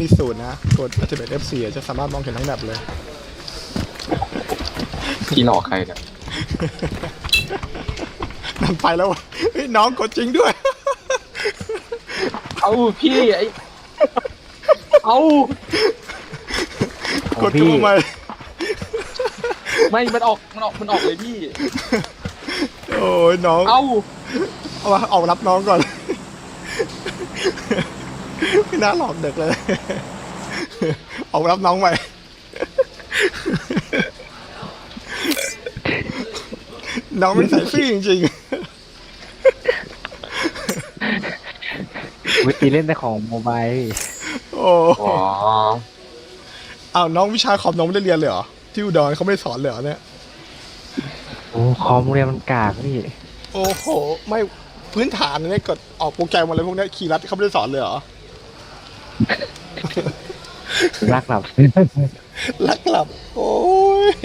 มีสูตรนะ กด Ultimate F4 จะสามารถมองเห็นทั้งแมปเลย พี่หลอกใครเนี่ยนั่นไปแล้วว่ะเฮ้ยน้องกดจริงด้วย เอาพี่ไอ้เอากดเข้ามาใหม่ไม่มันออกมันออกมันออกเลยพี่ โอ้ยน้อง เอาเอามาเอารับน้องก่อนไม่ น่าหลอกเด็กเลย เอารับน้องใหม่น้องเป็นสายฟรีจริงวิธีเล่นแต่ของโมบายพี่ๆ โอ้อ๋อเอาน้องวิชาคอมน้องไม่ได้เรียนเลยเหรอ ที่อุดรเขาไม่ได้สอนเลยเหรอเนี่ย โอ้คอมเรียนมันกากพี่ โอ้โห ไม่พื้นฐานเนี่ยกดออกโปรแกรมอะไรพวกเนี้ยคีย์รัดเขาไม่ได้สอนเลยเหรอ รักหลับลักหลับ โอ้ย